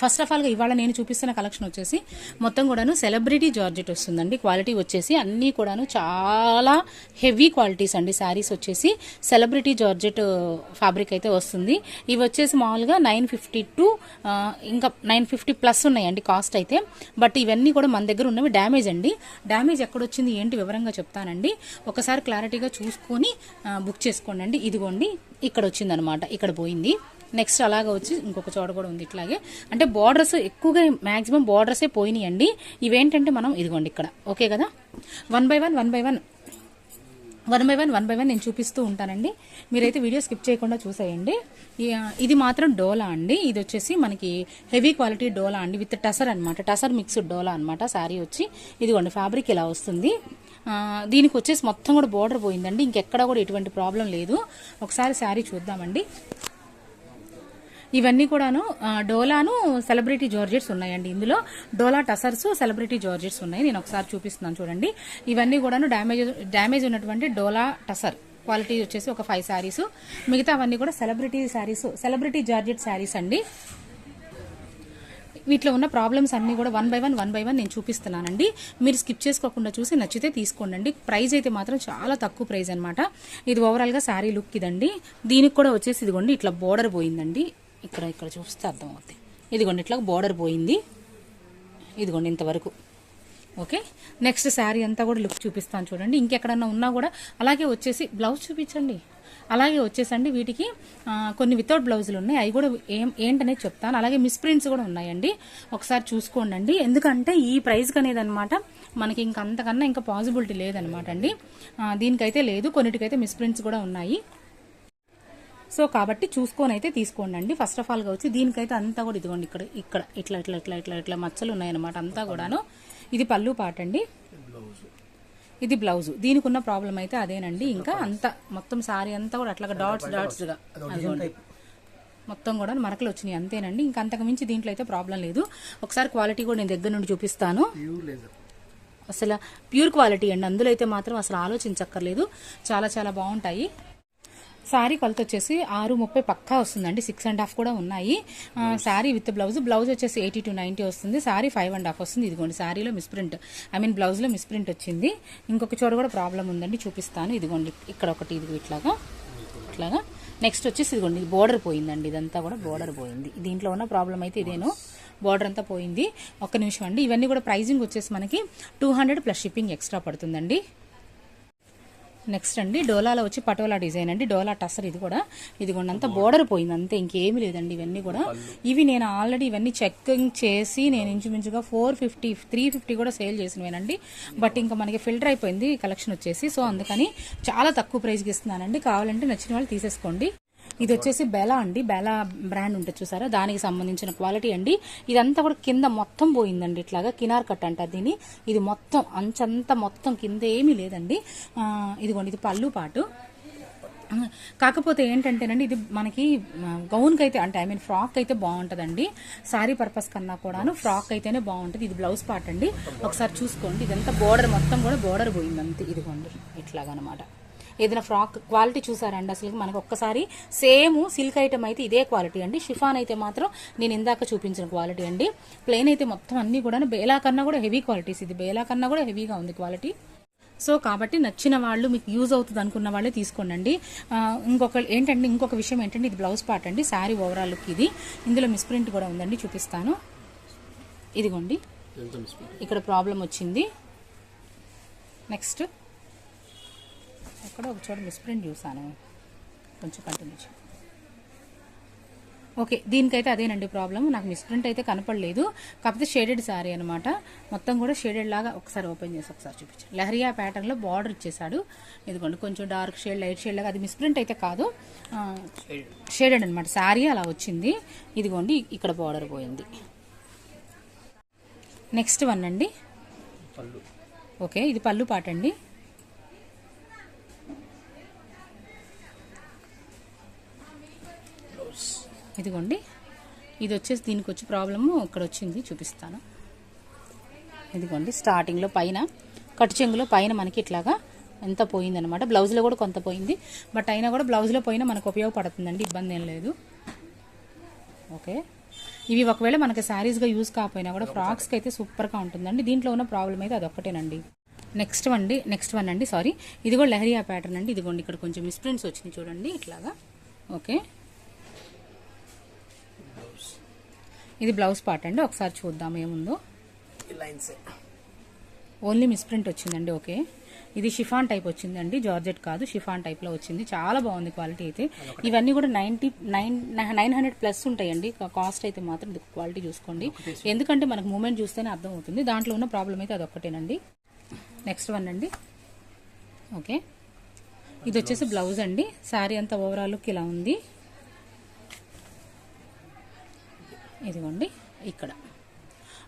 First of ఆల్గా ఇవాళ నేను చూపిస్తున్న కలెక్షన్ వచ్చేసి మొత్తం కూడాను సెలబ్రిటీ జార్జెట్ వస్తుందండి. క్వాలిటీ వచ్చేసి అన్నీ కూడాను చాలా హెవీ క్వాలిటీస్ అండి. శారీస్ వచ్చేసి సెలబ్రిటీ జార్జెట్ ఫ్యాబ్రిక్ అయితే వస్తుంది. ఇవి వచ్చేసి మామూలుగా నైన్ ఫిఫ్టీ టు ఇంకా నైన్ ఫిఫ్టీ ప్లస్ ఉన్నాయండి కాస్ట్ అయితే. బట్ ఇవన్నీ కూడా మన దగ్గర ఉన్నవి డ్యామేజ్ అండి. డ్యామేజ్ ఎక్కడొచ్చింది ఏంటి వివరంగా చెప్తానండి. ఒకసారి క్లారిటీగా చూసుకొని బుక్ చేసుకోండి అండి. ఇదిగోండి ఇక్కడ వచ్చిందనమాట. ఇక్కడ పోయింది. నెక్స్ట్ అలాగ వచ్చి ఇంకొక చోట కూడా ఉంది ఇట్లాగే. అంటే బార్డర్స్ ఎక్కువగా మాక్సిమం బార్డర్సే పోయినాయండి. ఇవేంటంటే మనం ఇదిగోండి ఇక్కడ. ఓకే కదా? One by one one by one one by one one by one నేను చూపిస్తూ ఉంటానండి. మీరైతే వీడియో స్కిప్ చేయకుండా చూసేయండి. ఇది మాత్రం డోలా అండి. ఇది వచ్చేసి మనకి హెవీ క్వాలిటీ డోలా అండి. విత్ టసర్ అనమాట టసర్ మిక్స్డ్ డోలా అనమాట శారీ వచ్చి. ఇదిగోండి ఫ్యాబ్రిక్ ఇలా వస్తుంది. దీనికి వచ్చేసి మొత్తం కూడా బోర్డర్ పోయిందండి. ఇంకెక్కడ కూడా ఎటువంటి ప్రాబ్లం లేదు. ఒకసారి శారీ చూద్దామండి. ఇవన్నీ కూడాను డోలాను సెలబ్రిటీ జార్జెట్స్ ఉన్నాయండి. ఇందులో డోలా టసర్స్ సెలబ్రిటీ జార్జెట్స్ ఉన్నాయి. నేను ఒకసారి చూపిస్తున్నాను చూడండి. ఇవన్నీ కూడాను డ్యామేజ్ డ్యామేజ్ ఉన్నటువంటి డోలా టసర్. క్వాలిటీ వచ్చేసి ఒక ఫైవ్ శారీస్. మిగతా అవన్నీ కూడా celebrity saris celebrity georgette saris అండి. వీటిలో ఉన్న ప్రాబ్లమ్స్ అన్నీ కూడా one by one one by one నేను చూపిస్తున్నానండి. మీరు స్కిప్ చేసుకోకుండా చూసి నచ్చితే తీసుకోండి ప్రైస్ అయితే మాత్రం చాలా తక్కువ ప్రైస్ అనమాట ఇది ఓవరాల్గా శారీ లుక్ ఇదండి. దీనికి కూడా వచ్చేసి ఇదిగోండి ఇట్లా బోర్డర్ పోయిందండి. ఇక్కడ ఇక్కడ చూస్తే అర్థమవుతుంది ఇదిగోండి ఇట్లా బోర్డర్ పోయింది. ఇదిగోండి ఇంతవరకు. ఓకే? నెక్స్ట్ శారీ అంతా కూడా లుక్ చూపిస్తాను చూడండి. ఇంకెక్కడన్నా ఉన్నా కూడా అలాగే వచ్చేసి బ్లౌజ్ చూపించండి. అలాగే వచ్చేసండి వీటికి కొన్ని వితౌట్ బ్లౌజులు ఉన్నాయి. అవి కూడా ఏం ఏంటనేది చెప్తాను. అలాగే మిస్ప్రింట్స్ కూడా ఉన్నాయండి. ఒకసారి చూసుకోండి ఎందుకంటే ఈ ప్రైస్కి అనేది అనమాట మనకి ఇంకా అంతకన్నా ఇంకా పాసిబిలిటీ లేదనమాట అండి. దీనికైతే లేదు. కొన్నిటికైతే మిస్ప్రింట్స్ కూడా ఉన్నాయి. సో కాబట్టి చూసుకొని అయితే తీసుకోండి అండి ఫస్ట్ ఆఫ్ ఆల్గా వచ్చి దీనికైతే అంతా కూడా ఇదిగోండి ఇక్కడ ఇక్కడ ఇట్లా ఇట్లా ఇట్లా ఇట్లా ఇట్లా మచ్చలు ఉన్నాయన్నమాట అంతా కూడాను. ఇది పళ్ళు పాట అండి ఇది బ్లౌజ్ దీనికి ఉన్న ప్రాబ్లం అయితే అదేనండి. ఇంకా అంత మొత్తం సారీ అంతా కూడా అట్లా డాట్స్ డాట్స్గా అదిగోండి. మొత్తం కూడా మరకలు వచ్చినాయి అంతేనండి. ఇంకా అంతకు మించి దీంట్లో అయితే ప్రాబ్లం లేదు. ఒకసారి క్వాలిటీ కూడా నేను దగ్గర నుండి చూపిస్తాను. అసలు ప్యూర్ క్వాలిటీ అండి. అందులో అయితే మాత్రం అసలు ఆలోచించక్కర్లేదు. చాలా చాలా బాగుంటాయి. శారీ కొలత వచ్చేసి ఆరు ముప్పై పక్కా వస్తుందండి. సిక్స్ అండ్ హాఫ్ కూడా ఉన్నాయి. Sari with blouse. బ్లౌజ్ వచ్చేసి ఎయిటీ టు నైన్టీ వస్తుంది. శారీ ఫైవ్ అండ్ హాఫ్ వస్తుంది. ఇదిగోండి శారీలో మిస్ప్రింట్ ఐ మీన్ బ్లౌజ్లో మిస్ప్రింట్ వచ్చింది. ఇంకొక చోట కూడా ప్రాబ్లం ఉందండి. చూపిస్తాను. ఇదిగోండి ఇక్కడ ఒకటి ఇది ఇట్లాగా. ఇట్లాగా. నెక్స్ట్ వచ్చేసి ఇదిగోండి బోర్డర్ పోయిందండి. ఇదంతా కూడా బోర్డర్ పోయింది. దీంట్లో ఉన్న ప్రాబ్లం అయితే ఇదేను. బోర్డర్ అంతా పోయింది. ఒక్క నిమిషం అండి. ఇవన్నీ కూడా ప్రైజింగ్ వచ్చేసి మనకి two hundred plus shipping extra పడుతుందండి. నెక్స్ట్ అండి డోలాలో వచ్చి పటోలా డిజైన్ అండి డోలా టసర్ ఇది కూడా. ఇదిగోండి అంతా బోర్డర్ పోయింది అంతే ఇంకేమీ లేదండి ఇవన్నీ కూడా. ఇవి నేను ఆల్రెడీ ఇవన్నీ చెక్కింగ్ చేసి నేను ఇంచుమించుగా ఫోర్ ఫిఫ్టీ త్రీ ఫిఫ్టీ కూడా సేల్ చేసినవేనండి. బట్ ఇంకా మనకి ఫిల్టర్ అయిపోయింది కలెక్షన్ వచ్చేసి. సో అందుకని చాలా తక్కువ ప్రైస్కి ఇస్తున్నానండి. కావాలంటే నచ్చిన వాళ్ళు తీసేసుకోండి. ఇది వచ్చేసి బెలా అండి. బెలా బ్రాండ్ ఉంటుంది చూసారా? దానికి సంబంధించిన క్వాలిటీ అండి. ఇదంతా కూడా కింద మొత్తం పోయిందండి ఇట్లాగా. కినార్ కట్ అంటారు దీన్ని ఇది మొత్తం అంచంతా మొత్తం కింద ఏమీ లేదండి ఇదిగోండి ఇది పళ్ళు పాటు. కాకపోతే ఏంటంటేనండి ఇది మనకి గౌన్కి అయితే అంటే ఐ మీన్ ఫ్రాక్ అయితే బాగుంటుందండి. సారీ పర్పస్ కన్నా కూడాను ఫ్రాక్ అయితేనే బాగుంటుంది. ఇది బ్లౌజ్ పార్ట్ అండి. ఒకసారి చూసుకోండి. ఇదంతా బోర్డర్ మొత్తం కూడా బోర్డర్ పోయిందంతే. ఇదిగోండి ఇట్లాగనమాట. ఏదైనా ఫ్రాక్ క్వాలిటీ చూసారండి అసలు మనకు ఒక్కసారి సేమ్ సిల్క్ ఐటమ్ అయితే ఇదే క్వాలిటీ అండి. షిఫాన్ అయితే మాత్రం నేను ఇందాక చూపించిన క్వాలిటీ అండి. ప్లెయిన్ అయితే మొత్తం అన్ని కూడా బేలా కన్నా కూడా హెవీ క్వాలిటీస్ ఇది. బేలా కన్నా కూడా హెవీగా ఉంది క్వాలిటీ. సో కాబట్టి నచ్చిన వాళ్ళు మీకు యూజ్ అవుతుంది అనుకున్న వాళ్ళే తీసుకోండి ఇంకొక ఏంటంటే ఇంకొక విషయం ఏంటంటే ఇది బ్లౌజ్ పార్ట్ అండి. శారీ ఓవరాల్ లుక్ ఇది. ఇందులో మిస్ప్రింట్ కూడా ఉందండి చూపిస్తాను. ఇదిగోండి. ఇక్కడ ప్రాబ్లం వచ్చింది. నెక్స్ట్. ఎక్కడ ఒక చోట మిస్ప్రింట్ చూసాను కొంచెం కంటిన్యూ. ఓకే దీనికైతే అదేనండి ప్రాబ్లం నాకు మిస్ప్రింట్ అయితే కనపడలేదు. కాకపోతే షేడెడ్ శారీ అనమాట మొత్తం కూడా షేడెడ్ లాగా ఒకసారి ఓపెన్ చేసి ఒకసారి చూపించాను లహరియా ప్యాటర్న్లో బార్డర్ ఇచ్చేసాడు ఇదిగోండి కొంచెం డార్క్ షేడ్ లైట్ షేడ్ లాగా. అది మిస్ప్రింట్ అయితే కాదు. షేడెడ్ అనమాట శారీ అలా వచ్చింది. ఇదిగోండి ఇక్కడ బార్డర్ పోయింది. నెక్స్ట్ వన్ అండి. ఓకే ఇది పళ్ళు పాట అండి ఇదిగోండి. ఇది వచ్చేసి దీనికి వచ్చి ప్రాబ్లము ఇక్కడ వచ్చింది చూపిస్తాను. ఇదిగోండి స్టార్టింగ్లో పైన కట్టు చెంగులో పైన మనకి ఇట్లాగా ఎంత పోయిందనమాట బ్లౌజ్లో కూడా కొంత పోయింది. బట్ అయినా కూడా బ్లౌజ్లో పోయినా మనకు ఉపయోగపడుతుందండి ఇబ్బంది ఏం లేదు. ఓకే. ఇవి ఒకవేళ మనకి శారీస్గా యూజ్ కాకపోయినా కూడా ఫ్రాక్స్కి అయితే సూపర్గా ఉంటుందండి. దీంట్లో ఉన్న ప్రాబ్లం అయితే అదొక్కటేనండి నెక్స్ట్ అండి నెక్స్ట్ వన్ అండి సారీ. ఇది కూడా లహరియా ప్యాటర్న్ అండి. ఇదిగోండి ఇక్కడ కొంచెం మిస్ప్రింట్స్ వచ్చినాయి చూడండి ఇట్లాగా. ఓకే. ఇది బ్లౌజ్ పార్ట్ అండి ఒకసారి చూద్దాం ఏముందో. ఓన్లీ మిస్ప్రింట్ వచ్చిందండి ఓకే ఇది షిఫాన్ టైప్ వచ్చిందండి జార్జెట్ కాదు షిఫాన్ టైప్లో వచ్చింది. చాలా బాగుంది క్వాలిటీ అయితే. ఇవన్నీ కూడా ninety nine nine hundred plus ఉంటాయండి. కాస్ట్ అయితే మాత్రం క్వాలిటీ చూసుకోండి. ఎందుకంటే మనకు మూమెంట్ చూస్తేనే అర్థం అవుతుంది దాంట్లో ఉన్న ప్రాబ్లం అయితే అదొక్కటేనండి నెక్స్ట్ వన్ అండి. ఓకే ఇది వచ్చేసి బ్లౌజ్ అండి. శారీ అంతా ఓవరాల్ లుక్ ఇలా ఉంది. ఇదిగోండి ఇక్కడ.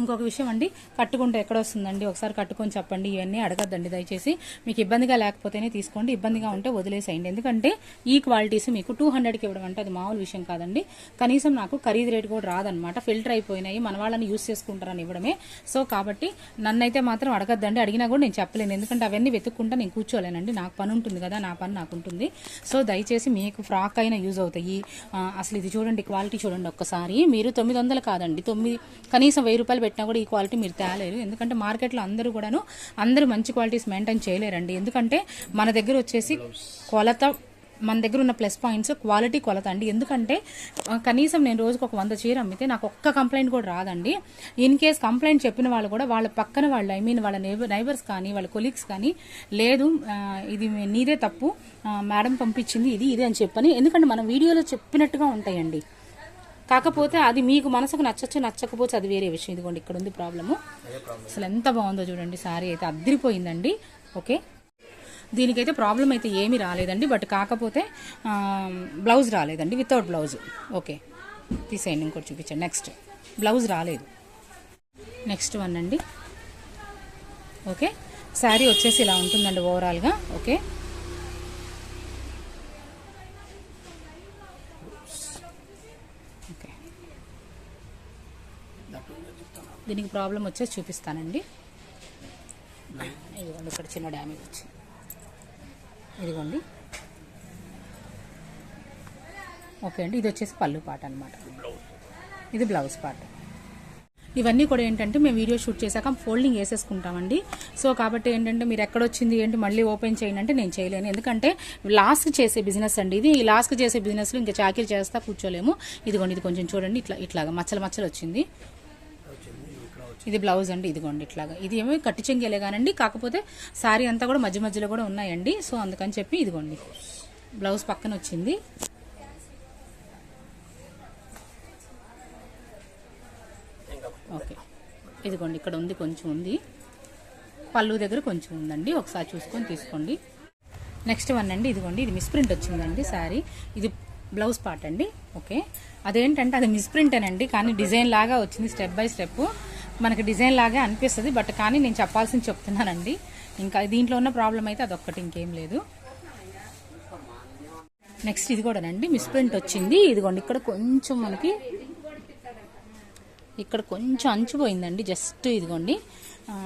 ఇంకొక విషయం అండి కట్టుకుంటే ఎక్కడ వస్తుందండి ఒకసారి కట్టుకొని చెప్పండి ఇవన్నీ అడగద్దండి దయచేసి. మీకు ఇబ్బందిగా లేకపోతేనే తీసుకోండి ఇబ్బందిగా ఉంటే వదిలేసేయండి. ఎందుకంటే ఈ క్వాలిటీస్ మీకు టూ హండ్రెడ్కి ఇవ్వడం అంటే అది మామూలు విషయం కాదండి. కనీసం నాకు ఖరీదు రేటు కూడా రాదనమాట ఫిల్టర్ అయిపోయినాయి మన వాళ్ళని యూస్ చేసుకుంటారని ఇవ్వడమే. సో కాబట్టి నన్నైతే మాత్రం అడగద్దండి. అడిగినా కూడా నేను చెప్పలేను. ఎందుకంటే అవన్నీ వెతుక్కుంటా నేను కూర్చోలేనండి. నాకు పని ఉంటుంది కదా నా పని నాకు ఉంటుంది. సో దయచేసి మీకు ఫ్రాక్ అయినా యూజ్ అవుతాయి. అసలు ఇది చూడండి క్వాలిటీ చూడండి ఒక్కసారి. మీరు తొమ్మిది వందలు కాదండి తొమ్మిది కనీసం వెయ్యి రూపాయలు పెట్టినా కూడా ఈ క్వాలిటీ మీరు తేలేరు. ఎందుకంటే మార్కెట్లో అందరూ కూడాను అందరూ మంచి క్వాలిటీస్ మెయింటైన్ చేయలేరండి. ఎందుకంటే మన దగ్గర వచ్చేసి కొలత మన దగ్గర ఉన్న ప్లస్ పాయింట్స్ క్వాలిటీ కొలత అండి. ఎందుకంటే కనీసం నేను రోజుకు ఒక వంద చీర అమ్మితే నాకు ఒక్క కంప్లైంట్ కూడా రాదండి. ఇన్ కేస్ కంప్లైంట్ చెప్పిన వాళ్ళు కూడా వాళ్ళ పక్కన వాళ్ళు ఐ మీన్ వాళ్ళ నైబర్ నైబర్స్ కానీ వాళ్ళ కొలీగ్స్ కానీ లేదు ఇది నీదే తప్పు మేడం పంపించింది ఇది ఇది అని చెప్పని. ఎందుకంటే మనం వీడియోలో చెప్పినట్టుగా ఉంటాయండి. కాకపోతే అది మీకు మనసుకు నచ్చచ్చు నచ్చకపోతే అది వేరే విషయం. ఇదిగోండి ఇక్కడ ఉంది ప్రాబ్లము. అసలు ఎంత బాగుందో చూడండి సారీ అయితే అద్దరిపోయిందండి. ఓకే. దీనికైతే ప్రాబ్లం అయితే ఏమీ రాలేదండి బట్ కాకపోతే బ్లౌజ్ రాలేదండి వితౌట్ బ్లౌజ్ ఓకే. తీసేయండి ఇంకోటి చూపించండి. నెక్స్ట్ బ్లౌజ్ రాలేదు. నెక్స్ట్ వన్ అండి. ఓకే. శారీ వచ్చేసి ఇలా ఉంటుందండి ఓవరాల్గా ఓకే. దీనికి ప్రాబ్లం వచ్చేసి చూపిస్తానండి. ఇదిగోండి ఇక్కడ చిన్న డ్యామేజ్ వచ్చింది. ఇదిగోండి. ఓకే అండి ఇది వచ్చేసి పళ్ళు పాట అనమాట ఇది బ్లౌజ్ పాట. ఇవన్నీ కూడా ఏంటంటే మేము వీడియో షూట్ చేశాక ఫోల్డింగ్ వేసేసుకుంటామండి. సో కాబట్టి ఏంటంటే మీరు ఎక్కడొచ్చింది ఏంటి మళ్ళీ ఓపెన్ చేయండి అంటే నేను చేయలేను. ఎందుకంటే లాస్ట్ చేసే బిజినెస్ అండి ఇది. ఈ లాస్ట్ చేసే బిజినెస్లో ఇంకా చాకీలు చేస్తా కూర్చోలేము. ఇదిగోండి ఇది కొంచెం చూడండి ఇట్లా ఇట్లాగా మచ్చలు మచ్చలు వచ్చింది. ఇది బ్లౌజ్ అండి ఇదిగోండి ఇట్లాగా. ఇది ఏమో కట్టి చెంగేలే కానండి కాకపోతే శారీ అంతా కూడా మధ్య మధ్యలో కూడా ఉన్నాయండి. సో అందుకని చెప్పి ఇదిగోండి. బ్లౌజ్ పక్కన వచ్చింది. ఓకే. ఇదిగోండి ఇక్కడ ఉంది కొంచెం ఉంది. పళ్ళు దగ్గర కొంచెం ఉందండి. ఒకసారి చూసుకొని తీసుకోండి. నెక్స్ట్ వన్ అండి ఇదిగోండి ఇది మిస్ప్రింట్ వచ్చిందండి శారీ ఇది బ్లౌజ్ పార్ట్ అండి ఓకే. అదేంటంటే అది మిస్ప్రింటేనండి కానీ డిజైన్ లాగా వచ్చింది స్టెప్ బై స్టెప్. మనకి డిజైన్ లాగే అనిపిస్తుంది బట్ కానీ నేను చెప్పాల్సింది చెప్తున్నానండి. ఇంకా దీంట్లో ఉన్న ప్రాబ్లం అయితే అదొక్కటి ఇంకేం లేదు. నెక్స్ట్ ఇది కూడానండి మిస్ప్రింట్ వచ్చింది. ఇదిగోండి ఇక్కడ కొంచెం మనకి ఇక్కడ కొంచెం అంచుపోయిందండి జస్ట్ ఇదిగోండి.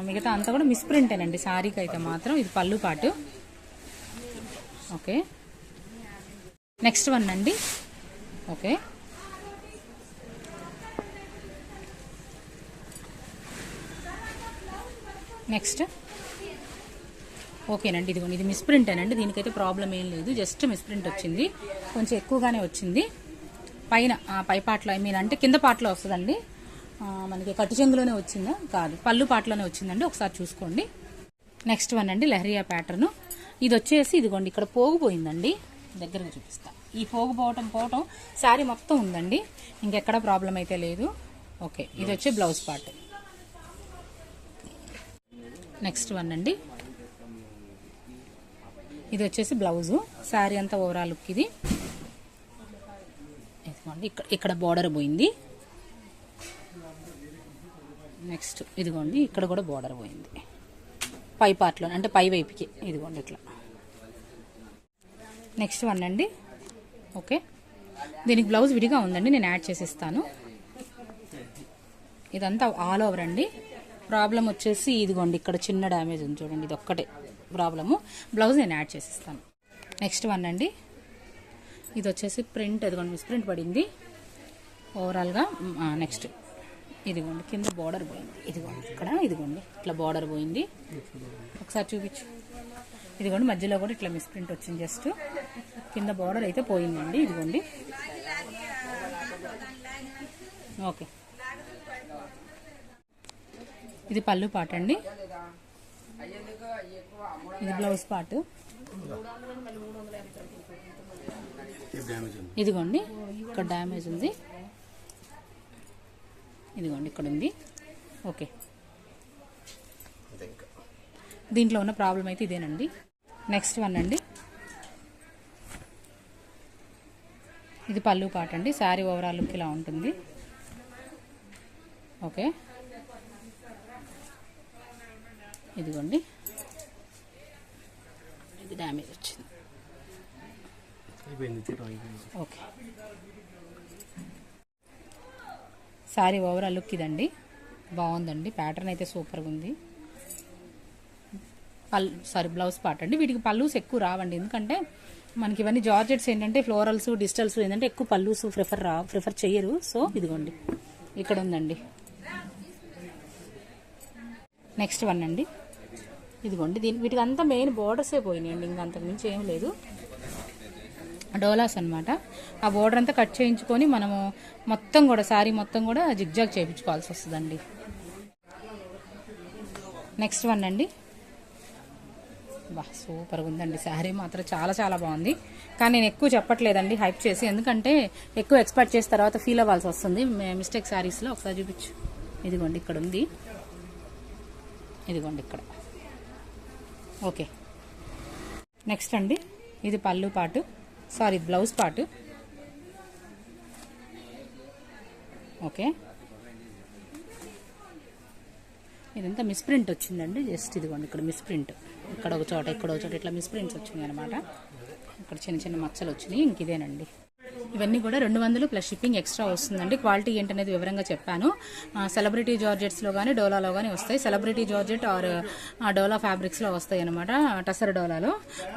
మిగతా అంతా కూడా మిస్ప్రింటేనండి శారీకి అయితే మాత్రం. ఇది pallu part. Okay. Next one అండి. ఓకే. నెక్స్ట్ ఓకేనండి ఇదిగోండి ఇది మిస్ప్రింటేనండి దీనికైతే ప్రాబ్లం ఏం లేదు జస్ట్ మిస్ప్రింట్ వచ్చింది కొంచెం ఎక్కువగానే వచ్చింది. పైన పై పాటలో ఐ మీన్ అంటే కింద పాటలో వస్తుందండి. మనకి కట్టు చెంగులోనే వచ్చిందా? కాదు పళ్ళు పాటలోనే వచ్చిందండి ఒకసారి చూసుకోండి. నెక్స్ట్ వన్ అండి లహరియా ప్యాటర్ను ఇది వచ్చేసి ఇదిగోండి ఇక్కడ పోగుపోయిందండి దగ్గరగా చూపిస్తా. ఈ పోగుపోవటం పోవటం పోవటం శారీ మొత్తం ఉందండి ఇంకెక్కడ ప్రాబ్లం అయితే లేదు. ఓకే ఇది వచ్చి బ్లౌజ్ పార్ట్ నెక్స్ట్ వన్ అండి. ఇది వచ్చేసి బ్లౌజు. శారీ అంతా ఓవరాల్ లుక్ ఇది. ఇదిగోండి ఇక్కడ ఇక్కడ బోర్డర్ పోయింది. నెక్స్ట్ ఇదిగోండి ఇక్కడ కూడా బోర్డర్ పోయింది. పై పార్ట్లో అంటే పై వైపుకి. ఇదిగోండి ఇట్లా. నెక్స్ట్ వన్ అండి. ఓకే దీనికి బ్లౌజ్ విడిగా ఉందండి నేను యాడ్ చేసిస్తాను ఇదంతా ఆల్ ఓవర్ అండి. ప్రాబ్లం వచ్చేసి ఇదిగోండి ఇక్కడ చిన్న డ్యామేజ్ ఉంది చూడండి ఇది ఒక్కటే ప్రాబ్లము. బ్లౌజ్ నేను యాడ్ చేసిస్తాను. నెక్స్ట్ వన్ అండి. ఇది వచ్చేసి ప్రింట్ ఇదిగోండి మిస్ ప్రింట్ పడింది ఓవరాల్గా నెక్స్ట్. ఇదిగోండి కింద బార్డర్ పోయింది. ఇదిగోండి ఇక్కడ ఇదిగోండి ఇట్లా బార్డర్ పోయింది. ఒకసారి చూపించు. ఇదిగోండి మధ్యలో కూడా ఇట్లా మిస్ ప్రింట్ వచ్చింది జస్ట్. కింద బార్డర్ అయితే పోయిందండి ఇదిగోండి. ఓకే. ఇది పళ్ళు పాట అండి. ఇది బ్లౌజ్ పార్ట్ ఇదిగోండి ఇక్కడ డ్యామేజ్ ఉంది. ఇదిగోండి ఇక్కడ ఉంది. ఓకే. దీంట్లో ఉన్న ప్రాబ్లం అయితే ఇదేనండి. నెక్స్ట్ వన్ అండి. ఇది పళ్ళు పాట అండి. శారీ ఓవరాల్ లుక్ ఇలా ఉంటుంది. ఓకే. ఇదిగోండి. ఇది డ్యామేజ్ వచ్చింది. ఓకే. శారీ ఓవరాల్ లుక్ ఇదండి. బాగుందండి. ప్యాటర్న్ అయితే సూపర్గా ఉంది. పల్ సారీ బ్లౌజ్ పార్ట్ అండి. వీటికి పల్లూస్ ఎక్కువ రావండి. ఎందుకంటే మనకి ఇవన్నీ జార్జెట్స్ ఏంటంటే ఫ్లోరల్స్ డిజిటల్స్ ఏంటంటే ఎక్కువ పల్లూస్ ప్రిఫర్ రా ప్రిఫర్ చేయరు సో ఇదిగోండి. ఇక్కడ ఉందండి. నెక్స్ట్ వన్ అండి. ఇదిగోండి దీని వీటికి అంతా మెయిన్ బోర్డర్సే పోయినాయండి ఇంకా అంతకు మించి ఏం లేదు. డోలాస్ అనమాట ఆ బోర్డర్ అంతా కట్ చేయించుకొని మనము మొత్తం కూడా శారీ మొత్తం కూడా జిగ్జాగ్ చేయించుకోవాల్సి వస్తుందండి. నెక్స్ట్ వన్ అండి. బా సూపర్గా ఉందండి. శారీ మాత్రం చాలా చాలా బాగుంది. కానీ నేను ఎక్కువ చెప్పట్లేదండి హైప్ చేసి. ఎందుకంటే ఎక్కువ ఎక్స్పెక్ట్ చేసిన తర్వాత ఫీల్ అవ్వాల్సి వస్తుంది. మిస్టేక్ శారీస్లో ఒకసారి చూపించు. ఇదిగోండి ఇక్కడ ఉంది. ఇదిగోండి ఇక్కడ. ఓకే. నెక్స్ట్ అండి. ఇది pallu part. Sari blouse part. Okay. ఇదంతా మిస్ప్రింట్ వచ్చిందండి. జస్ట్ ఇదిగోండి ఇక్కడ మిస్ప్రింట్ ఇక్కడ ఒక చోట ఇక్కడ ఒక చోట ఇట్లా మిస్ప్రింట్స్ వచ్చినాయి అనమాట ఇక్కడ చిన్న చిన్న మచ్చలు వచ్చినాయి. ఇంక ఇదేనండి. ఇవన్నీ కూడా రెండు వందలు ప్లస్ షిప్పింగ్ ఎక్స్ట్రా వస్తుందండి. క్వాలిటీ ఏంటనేది వివరంగా చెప్పాను. సెలబ్రిటీ జార్జెట్స్లో కానీ డోలాలో కానీ వస్తాయి. సెలబ్రిటీ జార్జెట్ ఆర్ డోలా ఫ్యాబ్రిక్స్లో వస్తాయి అనమాట టసర్ డోలాలో.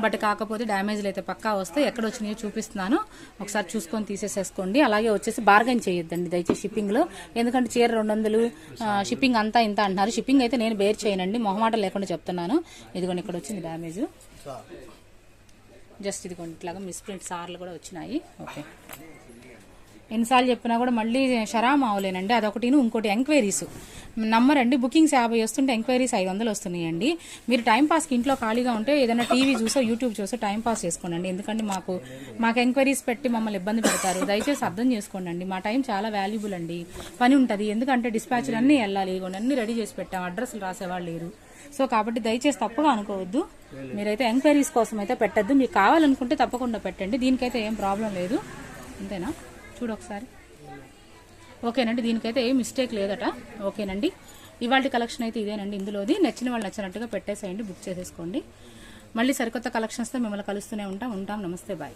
బట్ కాకపోతే డ్యామేజ్లు అయితే పక్కా వస్తాయి. ఎక్కడ వచ్చినాయో చూపిస్తున్నాను. ఒకసారి చూసుకొని తీసేసేసుకోండి. అలాగే వచ్చేసి బార్గెన్ చేయొద్దండి దయచేసి షిప్పింగ్లో ఎందుకంటే చీర రెండు వందలు షిప్పింగ్ అంతా ఇంత అంటున్నారు. షిప్పింగ్ అయితే నేను బేర్ చేయనండి. మొహమాట లేకుండా చెప్తున్నాను. ఇదిగోండి ఇక్కడ వచ్చింది డ్యామేజ్ జస్ట్ ఇదిగోండి ఇట్లాగా మిస్ప్రింట్ సార్లు కూడా వచ్చినాయి. ఓకే. ఎన్నిసార్లు చెప్పినా కూడా మళ్ళీ షరా మావులేనండి అదొకటి ఇంకోటి ఎంక్వైరీస్. నమ్మరండి బుకింగ్స్ యాభై వస్తుంటే ఎంక్వైరీస్ ఐదు వందలు వస్తున్నాయండి. మీరు టైంపాస్కి ఇంట్లో ఖాళీగా ఉంటే ఏదైనా టీవీ చూసో యూట్యూబ్ చూసో టైం పాస్ చేసుకోండి ఎందుకంటే మాకు మాకు ఎంక్వైరీస్ పెట్టి మమ్మల్ని ఇబ్బంది పెడతారు. దయచేసి అర్థం చేసుకోండి మా టైం చాలా వాల్యుబుల్ అండి. పని ఉంటుంది. ఎందుకంటే డిస్పాచ్లు అన్నీ వెళ్ళాలి. అన్నీ అన్ని రెడీ చేసి పెట్టాం. అడ్రస్లు రాసేవాళ్ళు లేరు. సో కాబట్టి దయచేసి తప్పుగా అనుకోవద్దు. మీరైతే ఎంక్వైరీస్ కోసం అయితే పెట్టద్దు. మీకు కావాలనుకుంటే తప్పకుండా పెట్టండి. దీనికైతే ఏం ప్రాబ్లం లేదు. అంతేనా? చూడొకసారి ఓకేనండి దీనికైతే ఏం మిస్టేక్ లేదట. ఓకేనండి. ఇవాళ కలెక్షన్ అయితే ఇదేనండి ఇందులోది. నచ్చిన వాళ్ళు నచ్చినట్టుగా పెట్టేసేయండి బుక్ చేసేసుకోండి. మళ్ళీ సరికొత్త కలెక్షన్స్తో మిమ్మల్ని కలుస్తూనే ఉంటాం. ఉంటాం. నమస్తే బాయ్.